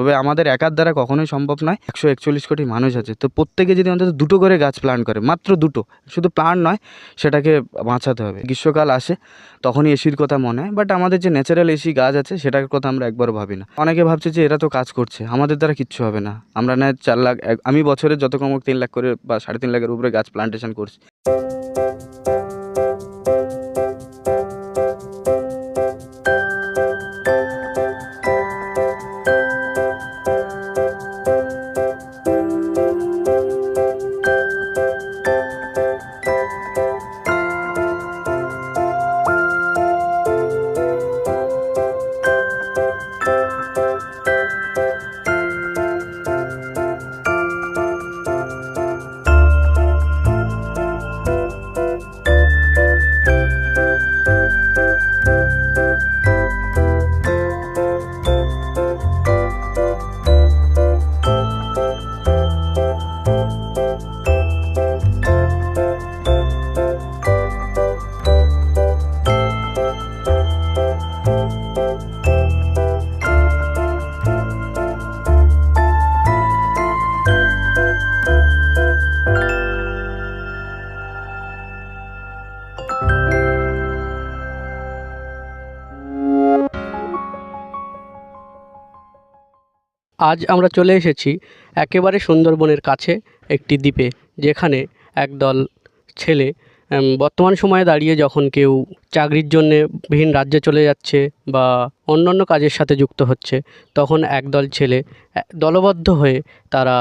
তবে আমাদের একার দ্বারা কখনোই সম্ভব নয়। একশো একচল্লিশ কোটি মানুষ আছে। তো প্রত্যেকে যদি অন্তত দুটো করে গাছ প্লান্ট করে, মাত্র দুটো, শুধু প্লান্ট নয়, সেটাকে বাঁচাতে হবে। গ্রীষ্মকাল আসে, তখনই এসির কথা মনে হয় বাট আমাদের যে ন্যাচারাল এসি গাছ আছে, সেটার কথা আমরা একবারও ভাবি না। অনেকে ভাবছে যে এরা তো কাজ করছে, আমাদের দ্বারা কিচ্ছু হবে না। আমরা না চার লাখ আমি বছরে যত কম তিন লাখ করে বা সাড়ে তিন লাখের উপরে গাছ প্লান্টেশন করছি। আজ আমরা চলে এসেছি একেবারে সুন্দরবনের কাছে একটি দ্বীপে, যেখানে একদল ছেলে বর্তমান সময়ে দাঁড়িয়ে যখন কেউ চাকরির জন্যে ভিন রাজ্যে চলে যাচ্ছে বা অন্যান্য কাজের সাথে যুক্ত হচ্ছে, তখন একদল ছেলে দলবদ্ধ হয়ে তারা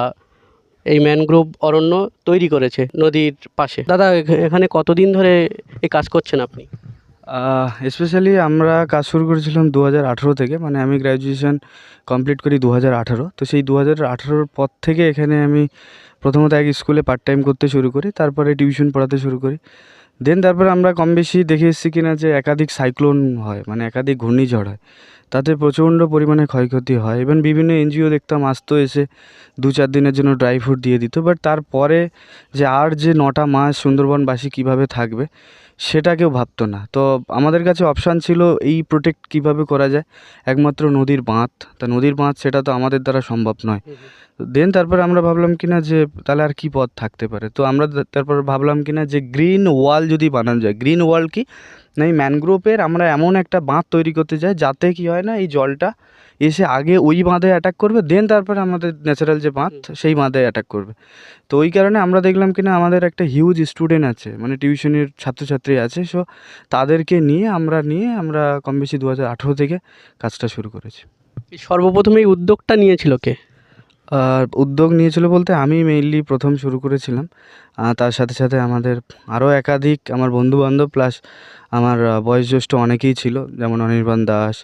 এই ম্যানগ্রোভ অরণ্য তৈরি করেছে নদীর পাশে। দাদা, এখ- এখানে কতদিন ধরে এই কাজ করছেন আপনি? স্পেশালি আমরা কাজ শুরু করেছিলাম দু হাজার আঠেরো থেকে মানে আমি গ্র্যাজুয়েশন কমপ্লিট করি দু হাজার আঠেরো। তো সেই দু হাজার পর থেকে এখানে আমি প্রথমত এক স্কুলে পার্ট টাইম করতে শুরু করি, তারপরে টিউশন পড়াতে শুরু করি। দেন তারপরে আমরা কম বেশি দেখে এসেছি কিনা যে একাধিক সাইক্লোন হয় মানে একাধিক ঘূর্ণিঝড় হয়। তাতে প্রচণ্ড পরিমাণে ক্ষয়ক্ষতি হয়। ইভেন বিভিন্ন এনজিও দেখতাম আসতো এসে দু চার দিনের জন্য ড্রাই ফ্রুট দিয়ে দিত। বাট তারপরে যে আর যে নটা মাস সুন্দরবনবাসী কীভাবে থাকবে সেটা কেউ ভাবতো না। তো আমাদের কাছে অপশান ছিল এই প্রোটেক্ট কীভাবে করা যায়? একমাত্র নদীর বাঁধ। তা নদীর বাঁধ সেটা তো আমাদের দ্বারা সম্ভব নয়। দেন তারপরে আমরা ভাবলাম কিনা যে তাহলে আর কি পথ থাকতে পারে? তো আমরা তারপর ভাবলাম কিনা যে গ্রিন ওয়াল যদি বানানো যায় গ্রিন ওয়াল কি? না এই ম্যানগ্রোভের আমরা এমন একটা বাঁধ তৈরি করতে চাই যাতে কি হয় না এই জলটা এসে আগে ওই বাঁধে অ্যাটাক করবে দেন তারপরে আমাদের ন্যাচারাল যে বাঁধ সেই বাঁধে অ্যাটাক করবে। তো ওই কারণে আমরা দেখলাম কিনা আমাদের একটা হিউজ স্টুডেন্ট আছে মানে টিউশনের ছাত্রছাত্রী আছে সো তাদেরকে নিয়ে আমরা নিয়ে আমরা কম বেশি দু হাজার আঠেরো থেকে কাজটা শুরু করেছি। সর্বপ্রথম এই উদ্যোগটা নিয়েছিল কে? আর উদ্যোগ নিয়েছিল বলতে আমি মেইনলি প্রথম শুরু করেছিলাম। তার সাথে সাথে আমাদের আরও একাধিক আমার বন্ধুবান্ধব প্লাস আমার বয়োজ্যেষ্ঠ অনেকেই ছিল যেমন অনির্বাণ দাস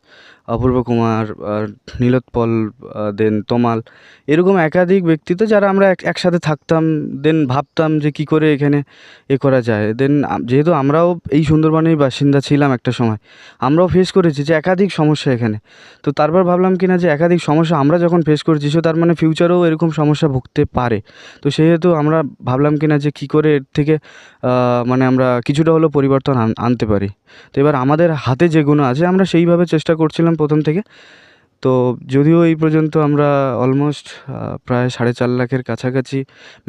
অপূর্ব কুমার নীলোৎপল দেন তমাল, এরকম একাধিক ব্যক্তিত্ব যারা আমরা এক, একসাথে থাকতাম, দেন ভাবতাম যে কী করে এখানে এ করা যায়। দেন যেহেতু আমরাও এই সুন্দরবনের বাসিন্দা ছিলাম একটা সময়, আমরাও ফেস করেছি যে একাধিক সমস্যা এখানে। তো তারপর ভাবলাম কিনা যে একাধিক সমস্যা আমরা যখন ফেস করেছি সে তার মানে ফিউচারেও এরকম সমস্যা ভুগতে পারে। তো সেহেতু আমরা ভাবলাম কিনা যে কী করে এর থেকে মানে আমরা কিছুটা হলেও পরিবর্তন আন- আনতে পারি। তো এবার আমাদের হাতে যেগুলো আছে, আমরা সেইভাবে চেষ্টা করছিলাম প্রথম থেকে। তো যদিও এই পর্যন্ত আমরা অলমোস্ট প্রায় সাড়ে চার লাখের কাছাকাছি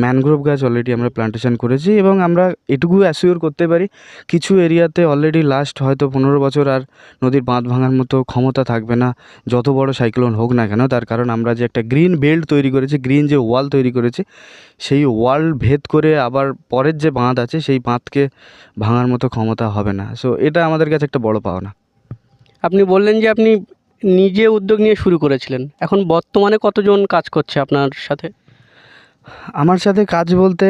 ম্যানগ্রোভ গাছ অলরেডি আমরা প্লান্টেশন করেছি এবং আমরা এটুকু অ্যাসিওর করতে পারি, কিছু এরিয়াতে অলরেডি লাস্ট হয়তো পনেরো বছর আর নদীর বাঁধ ভাঙার মতো ক্ষমতা থাকবে না, যত বড় সাইক্লোন হোক না কেন। তার কারণ আমরা যে একটা গ্রিন বেল্ট তৈরি করেছি গ্রিন যে ওয়াল তৈরি করেছি, সেই ওয়াল ভেদ করে আবার পরের যে বাঁধ আছে, সেই বাঁধকে ভাঙার মতো ক্ষমতা হবে না। সো এটা আমাদের কাছে একটা বড় পাওনা। আপনি বললেন যে আপনি নিজে উদ্যোগ নিয়ে শুরু করেছিলেন। এখন বর্তমানে কতজন কাজ করছে আপনার সাথে? আমার সাথে কাজ বলতে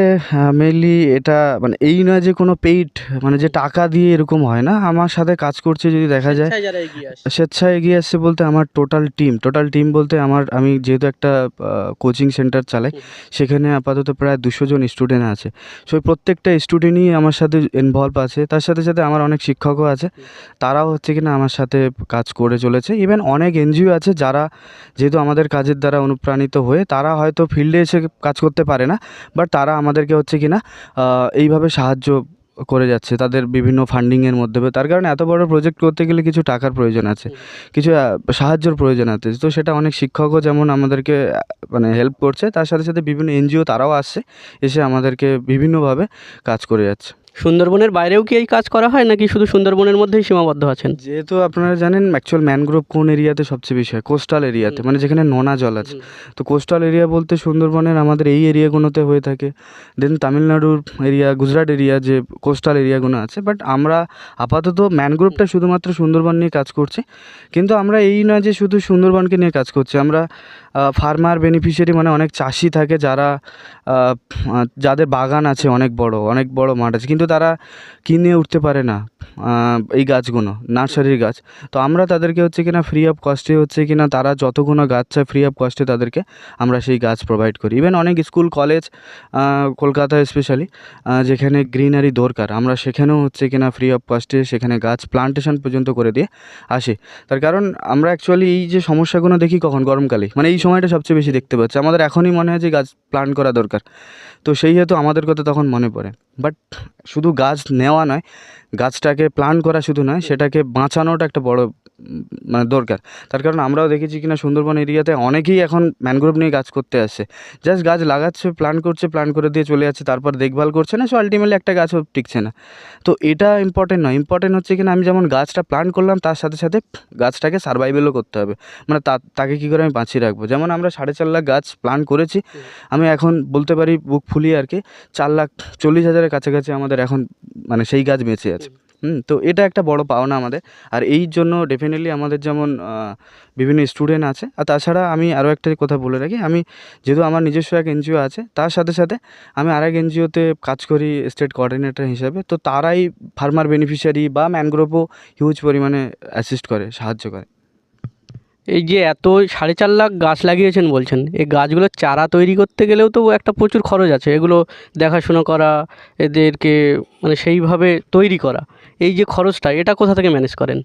মেনলি এটা মানে এই নয় যে কোনো পেইড মানে যে টাকা দিয়ে এরকম হয় না। আমার সাথে কাজ করছে যদি দেখা যায় স্বেচ্ছায় এগিয়ে আসছে বলতে আমার টোটাল টিম টোটাল টিম বলতে আমার আমি যেহেতু একটা কোচিং সেন্টার চালাই সেখানে আপাতত প্রায় দুশো জন স্টুডেন্ট আছে। সো প্রত্যেকটা স্টুডেন্টই আমার সাথে ইনভলভ আছে। তার সাথে সাথে আমার অনেক শিক্ষকও আছে। তারাও হচ্ছে কিনা আমার সাথে কাজ করে চলেছে। ইভেন অনেক এনজিও আছে যারা যেহেতু আমাদের কাজের দ্বারা অনুপ্রাণিত হয়ে তারা হয়তো ফিল্ডে এসে কাজ করতে পারে না বাট তারা আমাদেরকে হচ্ছে কিনা না এইভাবে সাহায্য করে যাচ্ছে তাদের বিভিন্ন ফান্ডিংয়ের মধ্যে। তার কারণে এত বড় প্রজেক্ট করতে গেলে কিছু টাকার প্রয়োজন আছে, কিছু সাহায্যর প্রয়োজন আছে। তো সেটা অনেক শিক্ষকও যেমন আমাদেরকে মানে হেল্প করছে, তার সাথে সাথে বিভিন্ন এনজিও তারাও আসছে, এসে আমাদেরকে বিভিন্নভাবে কাজ করে যাচ্ছে। সুন্দরবনের বাইরেও কি এই কাজ করা হয় নাকি শুধু সুন্দরবনের মধ্যেই সীমাবদ্ধ আছেন? যেহেতু আপনারা জানেন অ্যাকচুয়াল ম্যানগ্রোভ কোন এরিয়াতে সবচেয়ে বেশি হয়? কোস্টাল এরিয়াতে মানে যেখানে নোনা জল আছে। তো কোস্টাল এরিয়া বলতে সুন্দরবনের আমাদের এই এরিয়াগুলোতে হয়ে থাকে। দেন তামিলনাড়ুর এরিয়া গুজরাট এরিয়া যে কোস্টাল এরিয়াগুলো আছে। বাট আমরা আপাতত ম্যানগ্রোভটা শুধুমাত্র সুন্দরবন নিয়ে কাজ করছি। কিন্তু আমরা এই না যে শুধু সুন্দরবনকে নিয়ে কাজ করছি। আমরা ফার্মার বেনিফিশিয়ারি মানে অনেক চাষি থাকে যারা যাদের বাগান আছে অনেক বড় অনেক বড় মাঠ আছে। কিন্তু তারা কিনে উঠতে পারে না এই গাছগুলো, নার্সারির গাছ। তো আমরা তাদেরকে হচ্ছে কিনা ফ্রি অফ কস্টে হচ্ছে কিনা তারা যতগুলো গাছ চায় ফ্রি অফ কস্টে তাদেরকে আমরা সেই গাছ প্রোভাইড করি। ইভেন অনেক স্কুল কলেজ কলকাতা স্পেশালি যেখানে গ্রিনারি দরকার, আমরা সেখানেও হচ্ছে কিনা ফ্রি অফ কস্টে সেখানে গাছ প্লান্টেশন পর্যন্ত করে দিয়ে আসি। তার কারণ আমরা অ্যাকচুয়ালি এই যে সমস্যাগুলো দেখি কখন? গরমকালে মানে এই সময়টা সবচেয়ে বেশি দেখতে পাচ্ছি। আমাদের এখনই মনে হয় যে গাছ প্লান্ট করা দরকার। তো সেই হেতু আমাদের কথা তখন মনে পড়ে। বাট শুধু গাছ নেওয়া নয় গাছটাকে প্লান্ট করা শুধু নয় সেটাকে বাঁচানোটা একটা বড় মানে দরকার। তার কারণ আমরাও দেখেছি কিনা সুন্দরবন এরিয়াতে অনেকেই এখন ম্যানগ্রোভ নিয়ে গাছ করতে আসছে। জাস্ট গাছ লাগাচ্ছে প্লান্ট করছে প্লান্ট করে দিয়ে চলে যাচ্ছে তারপর দেখভাল করছে না সো আলটিমেটলি একটা গাছও টিকছে না। তো এটা ইম্পর্টেন্ট নয়। ইম্পর্টেন্ট হচ্ছে কিনা আমি যেমন গাছটা প্লান্ট করলাম তার সাথে সাথে গাছটাকে সার্ভাইভেলও করতে হবে। মানে তা তাকে কী করে আমি বাঁচিয়ে রাখব? যেমন আমরা সাড়ে চার লাখ গাছ প্লান্ট করেছি আমি এখন বলতে পারি বুক ফুলিয়ে আর কি চার লাখ চল্লিশ হাজারের কাছাকাছি আমাদের এখন মানে সেই গাছ বেঁচে আছে। হুম, তো এটা একটা বড় পাওনা আমাদের। আর এই জন্য ডেফিনেটলি আমাদের যেমন বিভিন্ন স্টুডেন্ট আছে। আর তাছাড়া আমি আরও একটা কথা বলে রাখি, আমি যেহেতু আমার নিজস্ব এক এনজিও আছে, তার সাথে সাথে আমি আরেক এনজিওতে কাজ করি স্টেট কোঅর্ডিনেটর হিসাবে। তো তারাই ফার্মার বেনিফিশিয়ারি বা ম্যানগ্রোভও হিউজ পরিমাণে অ্যাসিস্ট করে, সাহায্য করে। এই যে এত সাড়ে চার লাখ গাছ লাগিয়েছেন বলছেন, এই গাছগুলোর চারা তৈরি করতে গেলেও তো একটা প্রচুর খরচ আছে, এগুলো দেখাশুনো করা, এদেরকে মানে সেইভাবে তৈরি করা, এই যে খরচটা, এটা কোথা থেকে ম্যানেজ করেন?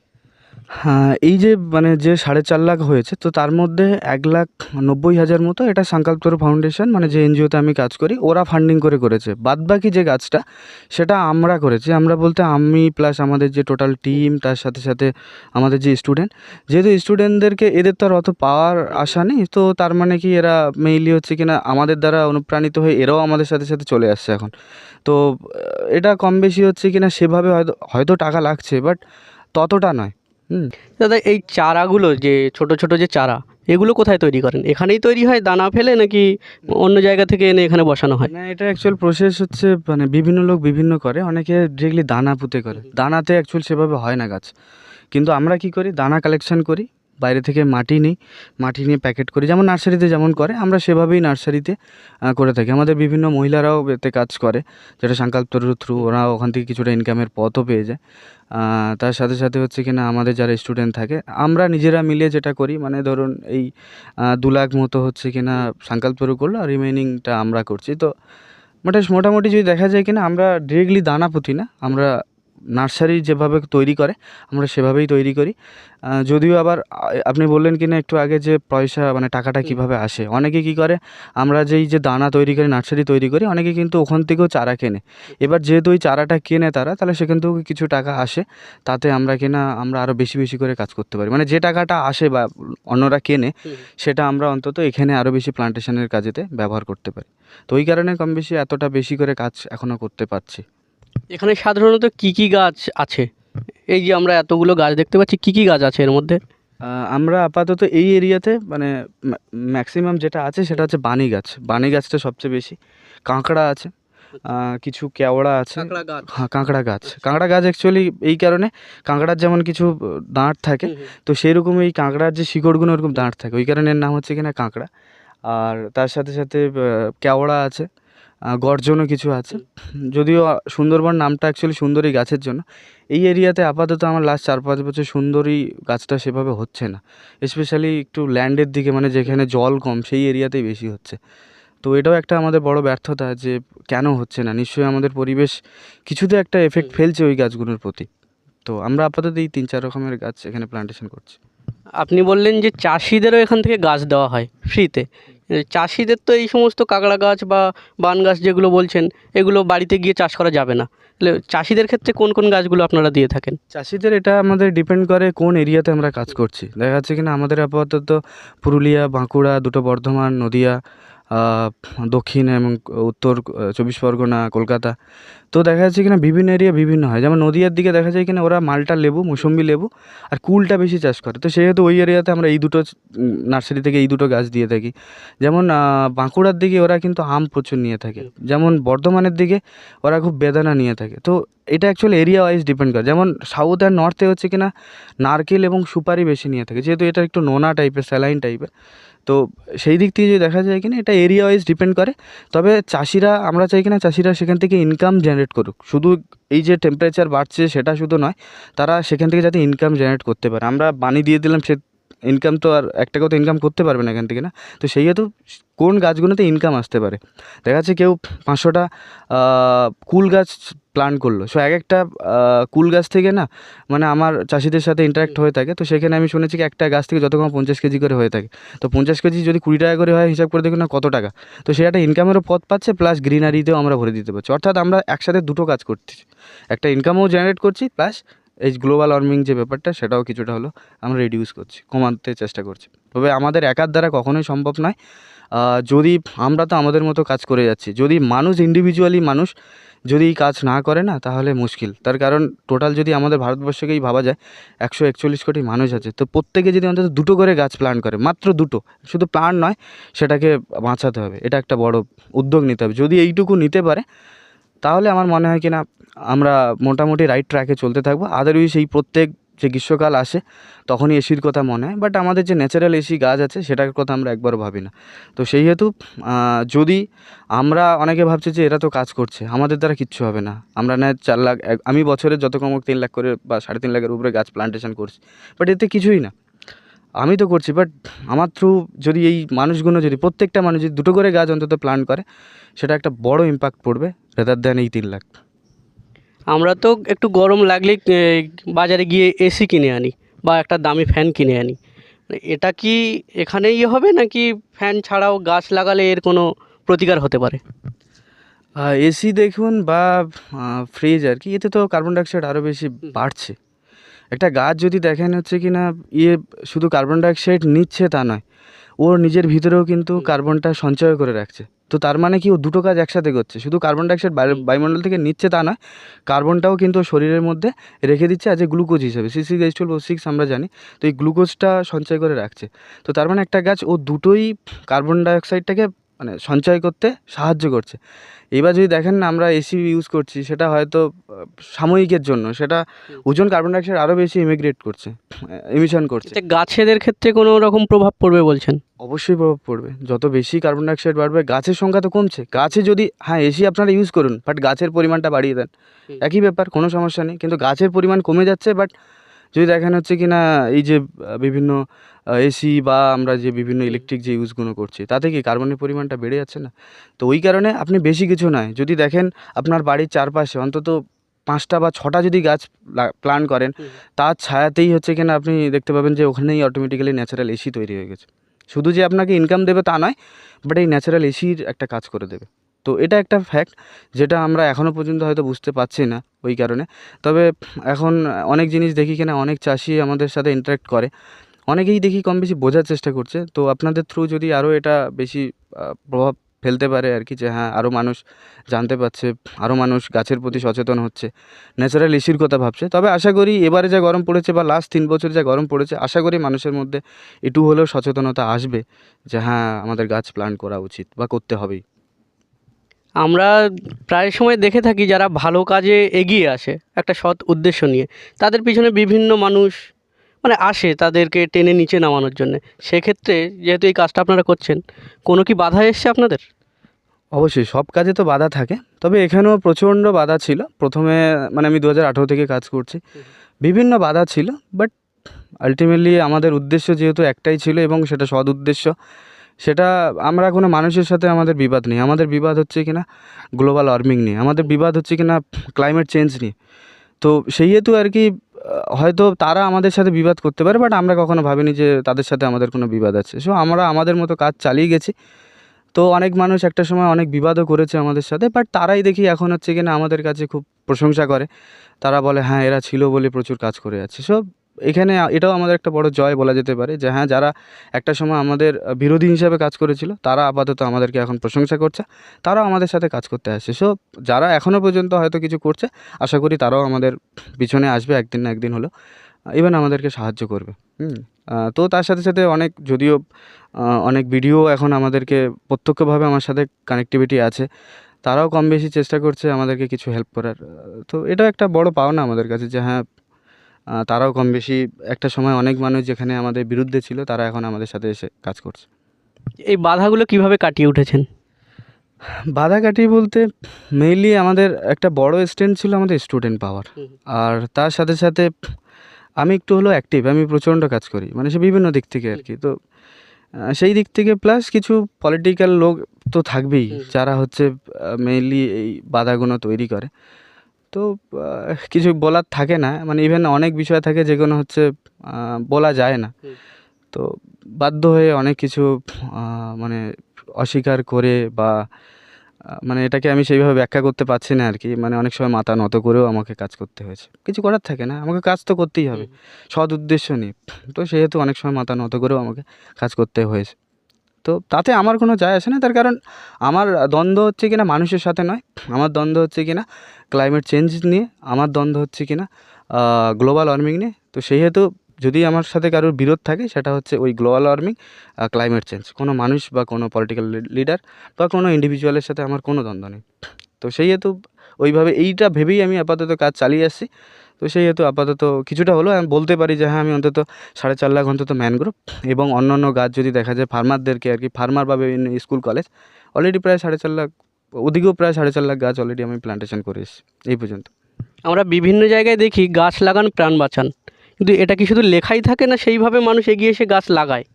হ্যাঁ এই যে মানে যে সাড়ে চার লাখ হয়েছে, তো তার মধ্যে এক লাখ নব্বই হাজার মতো এটা সংকল্পতরু ফাউন্ডেশন মানে যে এনজিওতে আমি কাজ করি, ওরা ফান্ডিং করে করেছে। বাদবাকি যে গাছটা সেটা আমরা করেছি। আমরা বলতে আমি প্লাস আমাদের যে টোটাল টিম তার সাথে সাথে আমাদের যে স্টুডেন্ট যেহেতু স্টুডেন্টদেরকে এদের তো আর অত পাওয়ার আশা নেই, তো তার মানে কি এরা মেইনলি হচ্ছে কিনা আমাদের দ্বারা অনুপ্রাণিত হয়ে এরাও আমাদের সাথে সাথে চলে আসছে এখন। তো, এটা কম বেশি হচ্ছে কিনা সেভাবে হয়তো হয়তো টাকা লাগছে বাট ততটা নয়। হুম। দাদা এই চারাগুলো যে ছোট ছোট যে চারা এগুলো কোথায় তৈরি করেন? এখানেই তৈরি হয় দানা ফেলে নাকি অন্য জায়গা থেকে এনে এখানে বসানো হয়? না এটা অ্যাকচুয়াল প্রসেস হচ্ছে মানে বিভিন্ন লোক বিভিন্ন করে অনেকে ডিরেক্টলি দানা পুঁতে করে। দানাতে অ্যাকচুয়াল সেভাবে হয় না গাছ। কিন্তু আমরা কি করি দানা কালেকশন করি বাইরে থেকে মাটি নিই, মাটি নিয়ে প্যাকেট করি। যেমন নার্সারিতে যেমন করে, আমরা সেভাবেই নার্সারিতে করে থাকি। আমাদের বিভিন্ন মহিলারাও এতে কাজ করে, যেটা সংকল্পতরুর থ্রু ওরা ওখান থেকে কিছুটা ইনকামের পথও পেয়ে যায়। তার সাথে সাথে হচ্ছে কিনা আমাদের যারা স্টুডেন্ট থাকে, আমরা নিজেরা মিলে যেটা করি মানে ধরুন এই দু লাখ মতো হচ্ছে কিনা সংকল্পতরু করল, আর রিমেনিংটা আমরা করছি। তো মোটামুটি মোটামুটি যদি দেখা যায় কিনা, আমরা ডিরেক্টলি দানা পুঁতি না, আমরা নার্সারি যেভাবে তৈরি করে আমরা সেভাবেই তৈরি করি। যদিও আবার আপনি বললেন কিনা একটু আগে যে পয়সা মানে টাকাটা কীভাবে আসে? অনেকে কি করে আমরা যেই যে দানা তৈরি করি নার্সারি তৈরি করি অনেকে কিন্তু ওখান থেকেও চারা কেনে। এবার যেহেতু ওই চারাটা কেনে তারা তাহলে সেখান থেকেও কিছু টাকা আসে। তাতে আমরা কিনা আমরা আরও বেশি বেশি করে কাজ করতে পারি। মানে যে টাকাটা আসে বা অন্যরা কেনে সেটা আমরা অন্তত এখানে আরও বেশি প্লান্টেশনের কাজেতে ব্যবহার করতে পারি। তো ওই কারণে কম বেশি এতটা বেশি করে কাজ এখনও করতে পারছি। এখানে সাধারণত কি কি গাছ আছে? এই যে আমরা এতগুলো গাছ দেখতে পাচ্ছি কি কি গাছ আছে এর মধ্যে? আমরা আপাতত এই এরিয়াতে মানে ম্যাক্সিমাম যেটা আছে সেটা হচ্ছে বানি গাছ। বানি গাছটা সবচেয়ে বেশি। কাঁকড়া আছে কিছু কেওড়া আছে। হ্যাঁ কাঁকড়া গাছ। কাঁকড়া গাছ অ্যাকচুয়ালি এই কারণে কাঁকড়ার যেমন কিছু দাঁড় থাকে তো সেই রকম এই কাঁকড়ার যে শিকড়গুলো ওরকম দাঁড় থাকে। ওই কারণে এর নাম হচ্ছে কিনা কাঁকড়া। আর তার সাথে সাথে কেওড়া আছে। গর্জনও কিছু আছে। যদিও সুন্দরবন নামটা অ্যাকচুয়ালি সুন্দরী গাছের জন্য। এই এরিয়াতে আপাতত আমার লাস্ট চার পাঁচ বছর সুন্দরী গাছটা সেভাবে হচ্ছে না। স্পেশালি একটু ল্যান্ডের দিকে মানে যেখানে জল কম সেই এরিয়াতেই বেশি হচ্ছে। তো এটাও একটা আমাদের বড় ব্যর্থতা যে কেন হচ্ছে না। নিশ্চয়ই আমাদের পরিবেশ কিছুতে একটা এফেক্ট ফেলছে ওই গাছগুলোর প্রতি। তো আমরা আপাতত এই তিন চার রকমের গাছ এখানে প্লান্টেশন করছি। আপনি বললেন যে চাষিদেরও এখান থেকে গাছ দেওয়া হয় ফ্রিতে চাষিদের তো এই সমস্ত কাঁকড়া গাছ বা বান গাছ যেগুলো বলছেন, এগুলো বাড়িতে গিয়ে চাষ করা যাবে না। তাহলে চাষিদের ক্ষেত্রে কোন কোন গাছগুলো আপনারা দিয়ে থাকেন? চাষিদের এটা আমাদের ডিপেন্ড করে কোন এরিয়াতে আমরা কাজ করছি। দেখা যাচ্ছে কিনা আমাদের আপাতত পুরুলিয়া, বাঁকুড়া, দুটো বর্ধমান, নদিয়া দক্ষিণ এবং উত্তর চব্বিশ পরগনা, কলকাতা। তো দেখা যাচ্ছে কিনা বিভিন্ন এরিয়া বিভিন্ন হয়। যেমন নদিয়ার দিকে দেখা যায় কিনা ওরা মালটা লেবু, মুসম্বি লেবু আর কুলটা বেশি চাষ করে। তো সেহেতু ওই এরিয়াতে আমরা এই দুটো নার্সারি থেকে এই দুটো গাছ দিয়ে থাকি। যেমন বাঁকুড়ার দিকে ওরা কিন্তু আম প্রচুর নিয়ে থাকে। যেমন বর্ধমানের দিকে ওরা খুব বেদানা নিয়ে থাকে। তো এটা অ্যাকচুয়ালি এরিয়া ওয়াইজ ডিপেন্ড করে। যেমন সাউথ আর নর্থে হচ্ছে কিনা নারকেল এবং সুপারি বেশি নিয়ে থাকে। যেহেতু এটা একটু নোনা টাইপের স্যালাইন টাইপের তো সেই দিক থেকে যদি দেখা যায় কিনা, এটা এরিয়া ওয়াইজ ডিপেন্ড করে। তবে চাষিরা, আমরা চাই কিনা, চাষিরা সেখান থেকে ইনকাম জেনারেট করুক। শুধু এই যে টেম্পারেচার বাড়ছে সেটা শুধু নয়, তারা সেখান থেকে যাতে ইনকাম জেনারেট করতে পারে। আমরা বানি দিয়ে দিলাম সে ইনকাম তো আর এক টাকাও তো ইনকাম করতে পারবে না এখান থেকে না? তো সেই হেতু কোন গাছগুলোতে ইনকাম আসতে পারে? দেখা যাচ্ছে কেউ পাঁচশোটা কুল গাছ প্লান্ট করল। সো এক একটা কুল গাছ থেকে না মানে আমার চাষিদের সাথে ইন্টারাক্ট হয়ে থাকে। তো সেখানে আমি শুনেছি কি একটা গাছ থেকে যতক্ষণ পঞ্চাশ কেজি করে হয়ে থাকে। তো পঞ্চাশ কেজি যদি কুড়ি টাকা করে হয়, হিসাব করে দেখুন না কত টাকা। তো সে একটা ইনকামেরও পথ পাচ্ছে প্লাস গ্রিনারিতেও আমরা ভরে দিতে পারছি। অর্থাৎ আমরা একসাথে দুটো কাজ করছি। একটা ইনকামও জেনারেট করছি প্লাস এই গ্লোবাল ওয়ার্মিং যে ব্যাপারটা, সেটাও কিছুটা হলো আমরা রিডিউস করছি, কমাতে চেষ্টা করছি। তবে আমাদের একার দ্বারা কখনোই সম্ভব নয়। যদি আমরা তো আমাদের মতো কাজ করে যাচ্ছি, যদি মানুষ ইন্ডিভিজুয়ালি মানুষ যদি এই কাজ না করে না, তাহলে মুশকিল। তার কারণ টোটাল যদি আমাদের ভারতবর্ষকেই ভাবা যায়, একশো একচল্লিশ কোটি মানুষ আছে, তো প্রত্যেকে যদি অন্তত দুটো করে গাছ প্লান্ট করে, মাত্র দুটো, শুধু প্লান্ট নয়, সেটাকে বাঁচাতে হবে। এটা একটা বড় উদ্যোগ নিতে হবে। যদি এইটুকু নিতে পারে, তাহলে আমার মনে হয় কি না আমরা মোটামুটি রাইট ট্র্যাকে চলতে থাকব। আদারওয়াইজ এই প্রত্যেক যে গ্রীষ্মকাল আসে, তখনই এসির কথা মনে হয়। বাট আমাদের যে ন্যাচারাল এসি গাছ আছে, সেটার কথা আমরা একবারও ভাবি না। তো সেই হেতু যদি আমরা অনেকে ভাবছে যে এরা তো কাজ করছে, আমাদের দ্বারা কিচ্ছু হবে না। আমরা না চার লাখ আমি বছরে যত কম তিন লাখ করে বা সাড়ে তিন লাখের উপরে গাছ প্লান্টেশন করছি। বাট এতে কিছুই না। আমি তো করছি বাট আমার থ্রু যদি এই মানুষগুলো যদি, প্রত্যেকটা মানুষ যদি দুটো করে গাছ অন্তত প্লান্ট করে, সেটা একটা বড় ইম্প্যাক্ট পড়বে রেদার দেন এই তিন লাখ। আমরা তো একটু গরম লাগলেই বাজারে গিয়ে এসি কিনে আনি বা একটা দামি ফ্যান কিনে আনি। মানে এটা কি এখানেই হবে নাকি ফ্যান ছাড়াও গাছ লাগালে এর কোনো প্রতিকার হতে পারে? এসি দেখুন বা ফ্রিজ আর কি এতে তো কার্বন ডাইঅক্সাইড আরও বেশি বাড়ছে। একটা গাছ যদি দেখেন হচ্ছে কি না ইয়ে শুধু কার্বন ডাইঅক্সাইড নিচ্ছে তা নয় ওর নিজের ভিতরেও কিন্তু কার্বনটা সঞ্চয় করে রাখছে। তো তার মানে কি ও দুটো কাজ একসাথে করছে। শুধু কার্বন ডাইঅক্সাইড বায়ুমণ্ডল থেকে নিচ্ছে তা নয় কার্বনটাও কিন্তু শরীরের মধ্যে রেখে দিচ্ছে আজ গ্লুকোজ হিসেবে। C six H twelve O six আমরা জানি তো এই গ্লুকোজটা সঞ্চয় করে রাখছে। তো তার মানে একটা গাছ ও দুটোই কার্বন ডাইঅক্সাইডটাকে মানে সঞ্চয় করতে সাহায্য করছে। এবার যদি দেখেন না আমরা এসি ইউজ করছি সেটা হয়তো সাময়িকের জন্য সেটা ওজন কার্বন ডাইঅক্সাইড আরও বেশি ইমিগ্রেট করছে এমিশন করছে। গাছেদের ক্ষেত্রে কোনো রকম প্রভাব পড়বে বলছেন? অবশ্যই প্রভাব পড়বে। যত বেশি কার্বন ডাইঅক্সাইড বাড়বে গাছের সংখ্যা তো কমছে। গাছে যদি হ্যাঁ এসি আপনারা ইউজ করুন বাট গাছের পরিমাণটা বাড়িয়ে দেন। একই ব্যাপার কোনো সমস্যা নেই। কিন্তু গাছের পরিমাণ কমে যাচ্ছে বাট যদি দেখেন হচ্ছে কি না এই যে বিভিন্ন এসি বা আমরা যে বিভিন্ন ইলেকট্রিক যে ইউজগুলো করছি তাতে কি কার্বনের পরিমাণটা বেড়ে যাচ্ছে না? তো ওই কারণে আপনি বেশি কিছু নয়। যদি দেখেন আপনার বাড়ির চারপাশে অন্তত পাঁচটা বা ছটা যদি গাছ প্ল্যান করেন তার ছায়াতেই হচ্ছে কিনা আপনি দেখতে পাবেন যে ওখানেই অটোমেটিক্যালি ন্যাচারাল এসি তৈরি হয়ে গেছে। শুধু যে আপনাকে ইনকাম দেবে তা নয় বাট এই ন্যাচারাল এসির একটা কাজ করে দেবে। তো এটা একটা ফ্যাক্ট যেটা আমরা এখনও পর্যন্ত হয়তো বুঝতে পারছি না ওই কারণে। তবে এখন অনেক জিনিস দেখি কিনা, অনেক চাষি আমাদের সাথে ইন্টারাক্ট করে। অনেকেই দেখি কম বেশি বোঝার চেষ্টা করছে। তো আপনাদের থ্রু যদি আরও এটা বেশি প্রভাব ফেলতে পারে আর কি যে হ্যাঁ আরও মানুষ জানতে পারছে আরও মানুষ গাছের প্রতি সচেতন হচ্ছে ন্যাচারাল এসির কথা ভাবছে। তবে আশা করি এবারে যা গরম পড়েছে বা লাস্ট তিন বছর যা গরম পড়েছে, আশা করি মানুষের মধ্যে একটু হলেও সচেতনতা আসবে যে হ্যাঁ আমাদের গাছ প্লান্ট করা উচিত বা করতে হবেই। আমরা প্রায় সময় দেখে থাকি যারা ভালো কাজে এগিয়ে আসে একটা সৎ উদ্দেশ্য নিয়ে। তাদের পিছনে বিভিন্ন মানুষ মানে আসে তাদেরকে টেনে নিচে নামানোর জন্য। সেক্ষেত্রে যেহেতু এই কাজটা আপনারা করছেন, কোনো কি বাধা এসছে আপনাদের? অবশ্যই, সব কাজে তো বাধা থাকে। তবে এখানেও প্রচণ্ড বাধা ছিল। প্রথমে মানে আমি দু হাজার আঠেরো থেকে কাজ করছি। বিভিন্ন বাধা ছিল, বাট আলটিমেটলি আমাদের উদ্দেশ্য যেহেতু একটাই ছিল এবং সেটা সৎ উদ্দেশ্য সেটা আমরা কোনো মানুষের সাথে আমাদের বিবাদ নেই। আমাদের বিবাদ হচ্ছে কিনা গ্লোবাল ওয়ার্মিং নিয়ে। আমাদের বিবাদ হচ্ছে কিনা ক্লাইমেট চেঞ্জ নিয়ে। তো সেই হেতু আর কি হয়তো তারা আমাদের সাথে বিবাদ করতে পারে বাট আমরা কখনো ভাবিনি যে তাদের সাথে আমাদের কোনো বিবাদ আছে। সো আমরা আমাদের মতো কাজ চালিয়ে গেছি। তো অনেক মানুষ একটা সময় অনেক বিবাদও করেছে আমাদের সাথে বাট তারাই দেখি এখন হচ্ছে কিনা আমাদের কাছে খুব প্রশংসা করে। তারা বলে হ্যাঁ এরা ছিল বলে প্রচুর কাজ করে যাচ্ছে। সব এখানে এটাও আমাদের একটা বড় জয় বলা যেতে পারে যে হ্যাঁ যারা একটা সময় আমাদের বিরোধী হিসাবে কাজ করেছিল, তারা আপাতত আমাদেরকে এখন প্রশংসা করছে, তারাও আমাদের সাথে কাজ করতে আসছে। সো যারা এখনও পর্যন্ত হয়তো কিছু করছে, আশা করি তারাও আমাদের পিছনে আসবে একদিন না একদিন হলো ইভেন আমাদেরকে সাহায্য করবে। হুম তো তার সাথে সাথে অনেক, যদিও অনেক ভিডিও এখন আমাদেরকে প্রত্যক্ষভাবে আমার সাথে কানেক্টিভিটি আছে, তারাও কম বেশি চেষ্টা করছে আমাদেরকে কিছু হেল্প করার। তো এটাও একটা বড় পাওনা আমাদের কাছে যে হ্যাঁ তারাও কম বেশি একটা সময় অনেক মানুষ যেখানে আমাদের বিরুদ্ধে ছিল তারা এখন আমাদের সাথে এসে কাজ করছে। এই বাধাগুলো কীভাবে কাটিয়ে উঠেছেন? বাধা কাটিয়ে বলতে মেইনলি আমাদের একটা বড় স্ট্যান্ড ছিল আমাদের স্টুডেন্ট পাওয়ার আর তার সাথে সাথে আমি একটু হলো অ্যাক্টিভ আমি প্রচণ্ড কাজ করি মানে সে বিভিন্ন দিক থেকে আর কি। তো সেই দিক থেকে প্লাস কিছু পলিটিক্যাল লোক তো থাকবেই যারা হচ্ছে মেইনলি এই বাধাগুলো তৈরি করে। তো কিছু বলার থাকে না। মানে ইভেন অনেক বিষয় থাকে যেগুলো হচ্ছে বলা যায় না। তো বাধ্য হয়ে অনেক কিছু মানে অস্বীকার করে বা মানে এটাকে আমি সেইভাবে ব্যাখ্যা করতে পারছি না আর কি মানে অনেক সময় মাথা নত করেও আমাকে কাজ করতে হয়েছে। কিছু করার থাকে না আমাকে কাজ তো করতেই হবে। সৎ উদ্দেশ্য নিয়ে। তো সেহেতু অনেক সময় মাথা নত করেও আমাকে কাজ করতে হয়েছে। তো তাতে আমার কোনো যায় আসে না। তার কারণ আমার দ্বন্দ্ব হচ্ছে কিনা মানুষের সাথে নয়। আমার দ্বন্দ্ব হচ্ছে কিনা ক্লাইমেট চেঞ্জ নিয়ে, আমার দ্বন্দ্ব হচ্ছে কিনা গ্লোবাল ওয়ার্মিং নিয়ে। তো সেহেতু যদি আমার সাথে কারোর বিরোধ থাকে, সেটা হচ্ছে ওই গ্লোবাল ওয়ার্মিং ক্লাইমেট চেঞ্জ কোনো মানুষ বা কোনো পলিটিক্যাল লিডার বা কোনো ইন্ডিভিজুয়ালের সাথে আমার কোনো দ্বন্দ্ব নেই। তো সেই হেতু ওইভাবে এইটা ভেবেই আমি আপাতত কাজ চালিয়ে আসছি। তো সেই হেতু আপাতত কিছুটা হলেও আমি বলতে পারি যে হ্যাঁ আমি অন্তত সাড়ে চার লাখ অন্তত ম্যানগ্রোভ এবং অন্য অন্য গাছ যদি দেখা যায় ফার্মারদেরকে আর কি, ফার্মার বা বিভিন্ন স্কুল, কলেজ অলরেডি প্রায় সাড়ে চার লাখ ওদিকেও প্রায় সাড়ে চার লাখ গাছ অলরেডি আমি প্লান্টেশন করে এসেছি, এই পর্যন্ত। আমরা বিভিন্ন জায়গায় দেখি গাছ লাগান, প্রাণ বাঁচান। কিন্তু এটা কি শুধু লেখাই থাকে না, সেইভাবে মানুষ এগিয়ে এসে গাছ লাগায়?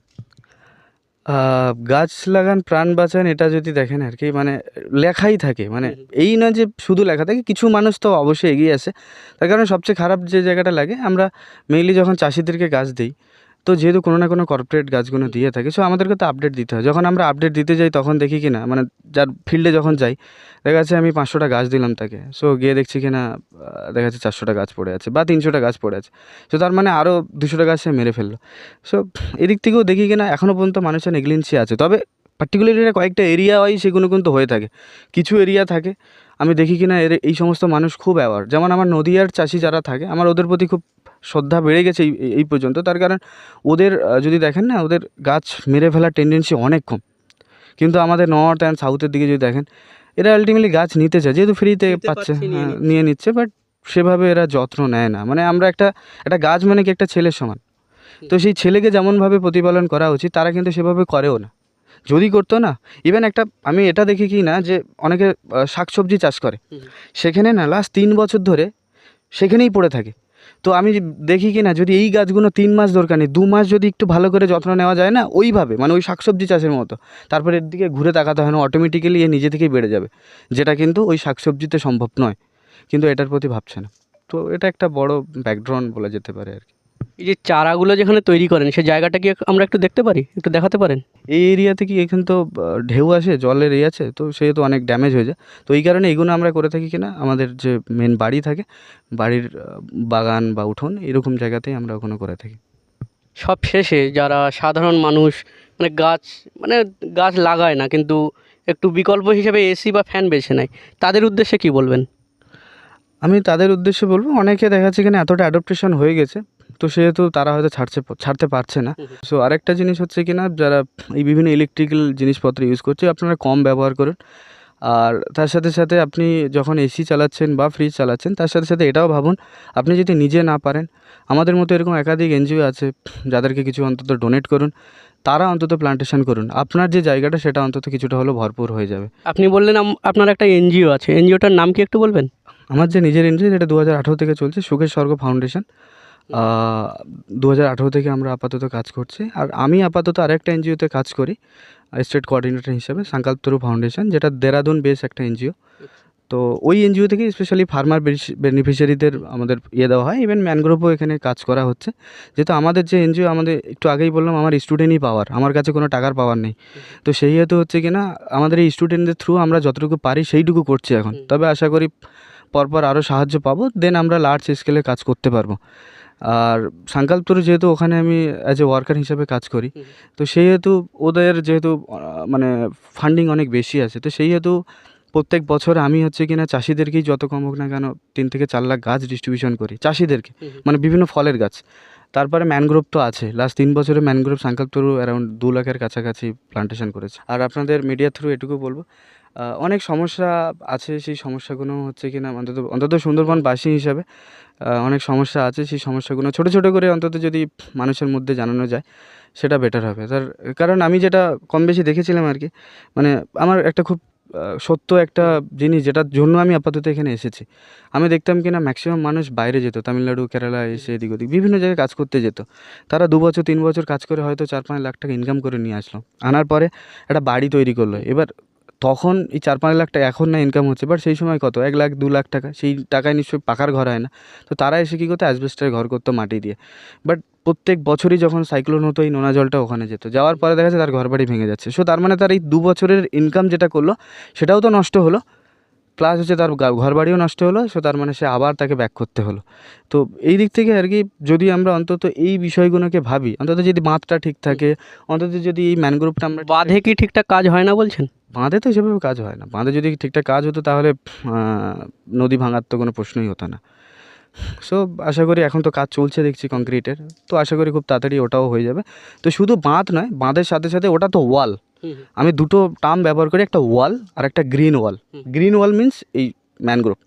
গাছ লাগান প্রাণ বাঁচান এটা যদি দেখেন আর কি মানে লেখাই থাকে। মানে এই না যে শুধু লেখা থাকে কিছু মানুষ তো অবশ্যই এগিয়ে আসে। তার কারণে সবচেয়ে খারাপ যে জায়গাটা লাগে আমরা মেইনলি যখন চাষিদেরকে গাছ দিই তো যেহেতু কোনো না কোনো কর্পোরেট গাছগুলো দিয়ে থাকে সো আমাদেরকে তো আপডেট দিতে হয়। যখন আমরা আপডেট দিতে যাই তখন দেখি কি না মানে যার ফিল্ডে যখন যাই, দেখা যাচ্ছে আমি পাঁচশোটা গাছ দিলাম তাকে। সো গিয়ে দেখছি কি না দেখা যাচ্ছে চারশোটা গাছ পড়ে আছে বা তিনশোটা গাছ পড়ে আছে। সো তার মানে আরও দুশোটা গাছ সে মেরে ফেলল। সো এদিক থেকেও দেখি কিনা এখনও পর্যন্ত মানুষের নেগলিজেন্সি আছে। তবে পার্টিকুলারলি কয়েকটা এরিয়া ওয়াইজ সেগুলো কিন্তু হয়ে থাকে। কিছু এরিয়া থাকে। আমি দেখি কিনা এর এই সমস্ত মানুষ খুব অ্যাওয়ার যেমন আমার নদীয়ার চাষি যারা থাকে, আমার ওদের প্রতি খুব শ্রদ্ধা বেড়ে গেছে এই এই পর্যন্ত। তার কারণ ওদের যদি দেখেন না ওদের গাছ মেরে ফেলার টেন্ডেন্সি অনেক কম। কিন্তু আমাদের নর্থ অ্যান্ড সাউথের দিকে যদি দেখেন এরা আলটিমেটলি গাছ নিতে চায়। যেহেতু ফ্রিতে পাচ্ছে নিয়ে হ্যাঁ, নিচ্ছে। বাট সেভাবে এরা যত্ন নেয় না। মানে আমরা একটা একটা গাছ মানে কি? একটা ছেলের সমান। তো সেই ছেলেকে যেমনভাবে প্রতিপালন করা উচিত তারা কিন্তু সেভাবে করেও না। যদি করতো না ইভেন একটা আমি এটা দেখি কি না যে অনেকে শাকসবজি চাষ করে। সেখানে না লাস্ট তিন বছর ধরে সেখানেই পড়ে থাকে। তো আমি দেখি কি না, যদি এই গাছগুলো তিন মাস দরকার নেই, দু মাস যদি একটু ভালো করে যত্ন নেওয়া যায় না, ওইভাবে মানে ওই শাকসবজি চাষের মতো, তারপরে এর দিকে ঘুরে তাকাতে হয় না অটোমেটিক্যালি এ নিজে থেকেই বেড়ে যাবে, যেটা কিন্তু ওই শাকসবজিতে সম্ভব নয়, কিন্তু এটার প্রতি ভাবছে না। তো এটা একটা বড় ব্যাকগ্রাউন্ড বলা যেতে পারে আর কি। এই যে চারাগুলো যেখানে তৈরি করেন সেই জায়গাটা কি আমরা একটু দেখতে পারি? একটু দেখাতে পারেন? এই এরিয়াতে কি এখানে তো ঢেউ আসে জলের এই আছে তো সেহেতু অনেক ড্যামেজ হয়ে যায়। তো এই কারণে এগুলো আমরা করে থাকি কিনা আমাদের যে মেন বাড়ি থাকে বাড়ির বাগান বা উঠোন এরকম জায়গাতেই আমরা ওখানে করে থাকি। সব শেষে যারা সাধারণ মানুষ মানে গাছ মানে গাছ লাগায় না কিন্তু একটু বিকল্প হিসেবে এসি বা ফ্যান বেছে নেয় তাদের উদ্দেশ্যে কি বলবেন? আমি তাদের উদ্দেশ্যে বলব অনেকে দেখা যাচ্ছে এখানে এতটা অ্যাডপ্টেশন হয়ে গেছে তো সেহেতু তারা হয়তো ছাড়ছে ছাড়তে পারছে না। সো আরেকটা জিনিস হচ্ছে কি না যারা এই বিভিন্ন ইলেকট্রিক্যাল জিনিসপত্র ইউজ করছে আপনারা কম ব্যবহার করুন। আর তার সাথে সাথে আপনি যখন এসি চালাচ্ছেন বা ফ্রিজ চালাচ্ছেন তার সাথে সাথে এটাও ভাবুন আপনি যদি নিজে না পারেন আমাদের মতো এরকম একাধিক এনজিও আছে যাদেরকে কিছু অন্তত ডোনেট করুন তারা অন্তত প্লান্টেশন করুন। আপনার যে জায়গাটা সেটা অন্তত কিছুটা হলেও ভরপুর হয়ে যাবে। আপনি বললেন আপনার একটা এনজিও আছে এনজিওটার নাম কি একটু বলবেন? আমার যে নিজের এনজিও যেটা দু হাজার আঠেরো থেকে চলছে সুখের স্বর্গ ফাউন্ডেশন। দু হাজার আঠেরো থেকে আমরা আপাতত কাজ করছি। আর আমি আপাতত আরেকটা এনজিওতে কাজ করি স্টেট কোঅর্ডিনেটর হিসেবে সংকল্প তরু ফাউন্ডেশন যেটা দেরাদুন বেস একটা এনজিও। তো ওই এনজিও থেকে স্পেশালি ফার্মার বেনিফিশিয়ারিদের আমাদের ইয়ে দেওয়া হয়। ইভেন ম্যানগ্রোভও এখানে কাজ করা হচ্ছে। যেহেতু আমাদের যে এনজিও আমাদের একটু আগেই বললাম আমার স্টুডেন্টই পাওয়ার আমার কাছে কোনো টাকার পাওয়ার নেই। তো সেই হেতু হচ্ছে কি না আমাদের এই স্টুডেন্টদের থ্রু আমরা যতটুকু পারি সেইটুকু করছি এখন। তবে আশা করি পরপর আরও সাহায্য পাবো দেন আমরা লার্জ স্কেলে কাজ করতে পারব। আর সাংকালপুরে যেহেতু ওখানে আমি অ্যাজ এ ওয়ার্কার হিসেবে কাজ করি তো সেই হেতু ওদের যেহেতু মানে ফান্ডিং অনেক বেশি আছে তো সেই হেতু প্রত্যেক বছর আমি হচ্ছে কিনা চাষিদেরকেই যত কম হোক না কেন তিন থেকে চার লাখ গাছ ডিস্ট্রিবিউশন করি চাষিদেরকে। মানে বিভিন্ন ফলের গাছ। তারপরে ম্যানগ্রোভ তো আছে লাস্ট তিন বছরে ম্যানগ্রোভ সাংকালপুরু অ্যারাউন্ড দু লাখের কাছাকাছি প্লান্টেশন করেছে। আর আপনাদের মিডিয়ার থ্রু এটুকু বলব অনেক সমস্যা আছে সেই সমস্যাগুলো হচ্ছে কিনা অন্তত অন্তত সুন্দরবনবাসী হিসাবে অনেক সমস্যা আছে, সেই সমস্যাগুলো ছোটো ছোটো করে অন্তত যদি মানুষের মধ্যে জানানো যায়, সেটা বেটার হবে। তার কারণ আমি যেটা কম বেশি দেখেছিলাম আর কি মানে আমার একটা খুব সত্য একটা জিনিস যেটার জন্য আমি আপাতত এখানে এসেছি। আমি দেখতাম কিনা ম্যাক্সিমাম মানুষ বাইরে যেত, তামিলনাড়ু, কেরালা, এসে এদিক ওদিক, বিভিন্ন জায়গায় কাজ করতে যেত। তারা দু বছর, তিন বছর কাজ করে হয়তো চার, পাঁচ লাখ টাকা ইনকাম করে নিয়ে আসলো। আনার পরে একটা বাড়ি তৈরি করল। এবার তখন এই চার পাঁচ লাখ টাকা এখন না ইনকাম হচ্ছে বাট সেই সময় কত? এক লাখ, দু লাখ টাকা, সেই টাকায় নিশ্চয়ই পাকার ঘর হয় না। তো তারা এসে কী করতো? অ্যাসবেস্টের ঘর করতো মাটি দিয়ে। বাট প্রত্যেক বছরই যখন সাইক্লোন হতো, এই নোনা জলটা ওখানে যেত। যাওয়ার পরে দেখা যাচ্ছে তার ঘর বাড়ি ভেঙে যাচ্ছে। সো তার মানে তার এই দু বছরের ইনকাম যেটা করল, সেটাও তো নষ্ট হলো। প্লাস হচ্ছে তার ঘর বাড়িও নষ্ট হলো সো তার মানে সে আবার তাকে ব্যাক করতে হলো। তো এই দিক থেকে আর কি যদি আমরা অন্তত এই বিষয়গুলোকে ভাবি অন্তত যদি বাঁধটা ঠিক থাকে অন্তত যদি এই ম্যানগ্রোভটা আমরা বাঁধে কি ঠিকঠাক কাজ হয় না বলছেন? বাঁধে তো সেভাবে কাজ হয় না। বাঁধে যদি ঠিকঠাক কাজ হতো তাহলে নদী ভাঙার তো কোনো প্রশ্নই হতো না। সো আশা করি এখন তো কাজ চলছে দেখছি কংক্রিটের তো আশা করি খুব তাড়াতাড়ি ওটাও হয়ে যাবে। তো শুধু বাঁধ নয় বাঁধের সাথে সাথে ওটা তো ওয়াল আমি দুটো টার্ম ব্যবহার করি, একটা ওয়াল আর একটা green wall. Green wall means এই ম্যানগ্রোভ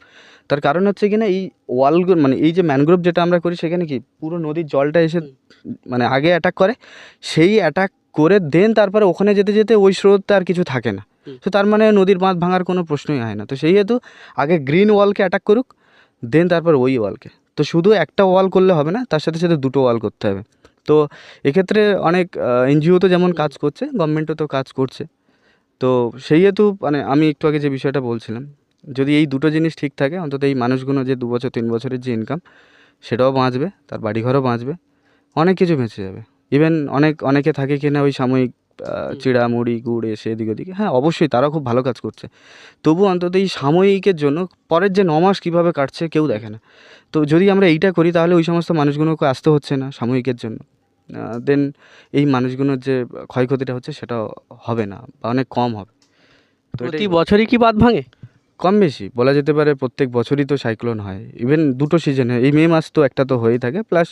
তার কারণ হচ্ছে কি না, এই ওয়ালগুলো মানে এই যে ম্যানগ্রোভ যেটা আমরা করি, সেখানে কি পুরো নদীর জলটা এসে মানে আগে অ্যাটাক করে, সেই অ্যাটাক করে দেন তারপরে ওখানে যেতে যেতে ওই স্রোতটা আর কিছু থাকে না। তো তার মানে নদীর বাঁধ ভাঙার কোনো প্রশ্নই হয় না। তো সেই হেতু আগে গ্রিন ওয়ালকে অ্যাটাক করুক দেন তারপর ওই ওয়ালকে। তো শুধু একটা ওয়াল করলে হবে না, তার সাথে সাথে দুটো ওয়াল করতে হবে। তো এক্ষেত্রে অনেক এনজিও তো যেমন কাজ করছে গভর্নমেন্টও তো কাজ করছে। তো সেই হেতু মানে আমি একটু আগে যে বিষয়টা বলছিলাম যদি এই দুটো জিনিস ঠিক থাকে অন্তত এই মানুষগুলো যে দু বছর তিন বছরের যে ইনকাম সেটাও বাঁচবে তার বাড়িঘরও বাঁচবে অনেক কিছু বেঁচে যাবে। ইভেন অনেক অনেকে থাকে কিনা ওই সাময়িক চিড়া মুড়ি গুড় এসে এদিক ওদিকে হ্যাঁ অবশ্যই তারা খুব ভালো কাজ করছে। তবু অন্তত এই সাময়িকের জন্য পরের যে ন মাস কীভাবে কাটছে কেউ দেখে না। তো যদি আমরা এইটা করি তাহলে ওই সমস্ত মানুষগুলোকে আসতে হচ্ছে না সাময়িকের জন্য। দেন এই মানুষগুলোর যে ক্ষয়ক্ষতিটা হচ্ছে সেটা হবে না বা অনেক কম হবে। তো প্রতি বছরই কি বাদ ভাঙে? কম বেশি বলা যেতে পারে প্রত্যেক বছরই তো সাইক্লোন হয়। ইভেন দুটো সিজনে এই মে মাস তো একটা তো হয়েই থাকে প্লাস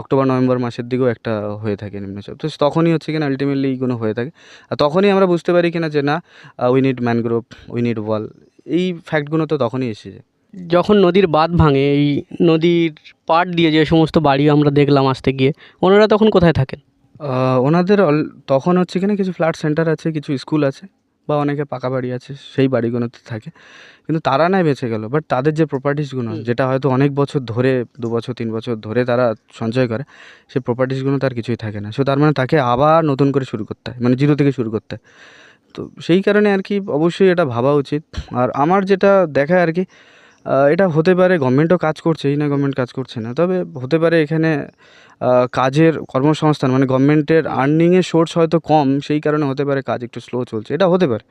অক্টোবর নভেম্বর মাসের দিকেও একটা হয়ে থাকে নিম্নচাপ। তো তখনই হচ্ছে কিনা আলটিমেটলি এইগুলো হয়ে থাকে। আর তখনই আমরা বুঝতে পারি কিনা যে না we need mangrove we need wall এই ফ্যাক্টগুলো তো তখনই এসে যায় যখন নদীর বাঁধ ভাঙে এই নদীর পাড় দিয়ে যে সমস্ত বাড়ি আমরা দেখলাম আসতে গিয়ে ওনারা তখন কোথায় থাকেন? ওনাদের তখন হচ্ছে কিনা কিছু ফ্ল্যাট সেন্টার আছে কিছু স্কুল আছে বা অনেকে পাকা বাড়ি আছে সেই বাড়িগুলোতে থাকে। কিন্তু তারা নাই বেঁচে গেল বাট তাদের যে প্রপার্টিসগুলো যেটা হয়তো অনেক বছর ধরে দু বছর তিন বছর ধরে তারা সঞ্চয় করে সেই প্রপার্টিসগুলো তার কিছুই থাকে না। সো তার মানে তাকে আবার নতুন করে শুরু করতে হয় মানে জিরো থেকে শুরু করতে হয়। তো সেই কারণে আর কি অবশ্যই এটা ভাবা উচিত। আর আমার যেটা দেখায় আর কি এটা হতে পারে গভর্নমেন্টও কাজ করছে, এই না গভর্নমেন্ট কাজ করছে না। তবে হতে পারে এখানে কাজের কর্মসংস্থান মানে গভর্নমেন্টের আর্নিংয়ের সোর্স হয়তো কম, সেই কারণে হতে পারে কাজ একটু স্লো চলছে। এটা হতে পারে।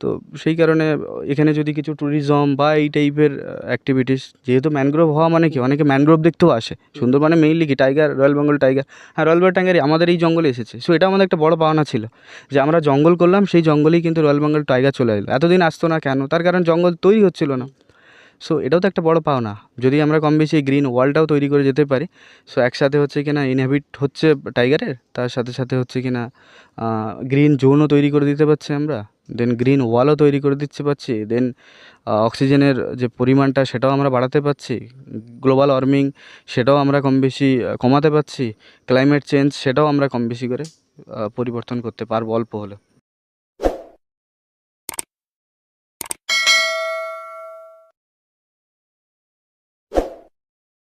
তো সেই কারণে এখানে যদি কিছু ট্যুরিজম বা এই টাইপের অ্যাক্টিভিটিস যেহেতু ম্যানগ্রোভ হওয়া মানে কি, অনেকে ম্যানগ্রোভ দেখতেও আসে। সুন্দরবনে মেইনলি কি টাইগার রয়্যাল বেঙ্গল টাইগার হ্যাঁ রয়্যাল বেঙ্গল টাইগার আমাদের এই জঙ্গলে এসেছে। সো এটা আমাদের একটা বড় পাওনা ছিল যে আমরা জঙ্গল করলাম, সেই জঙ্গলেই কিন্তু রয়্যাল বেঙ্গল টাইগার চলে এলো। এতদিন আসতো না কেন? তার কারণ জঙ্গল তৈরি হচ্ছিল না। সো এটাও তো একটা বড় পাওনা। যদি আমরা কম বেশি গ্রিন ওয়ালটাও তৈরি করে যেতে পারি সো একসাথে হচ্ছে কিনা ইনহ্যাবিট হচ্ছে টাইগারের তার সাথে সাথে হচ্ছে কিনা গ্রিন জোনও তৈরি করে দিতে পারছি আমরা দেন গ্রিন ওয়ালও তৈরি করে দিচ্ছে পারছি দেন অক্সিজেনের যে পরিমাণটা সেটাও আমরা বাড়াতে পারছি গ্লোবাল ওয়ার্মিং সেটাও আমরা কম বেশি কমাতে পারছি ক্লাইমেট চেঞ্জ সেটাও আমরা কম বেশি করে পরিবর্তন করতে পারব অল্প হলে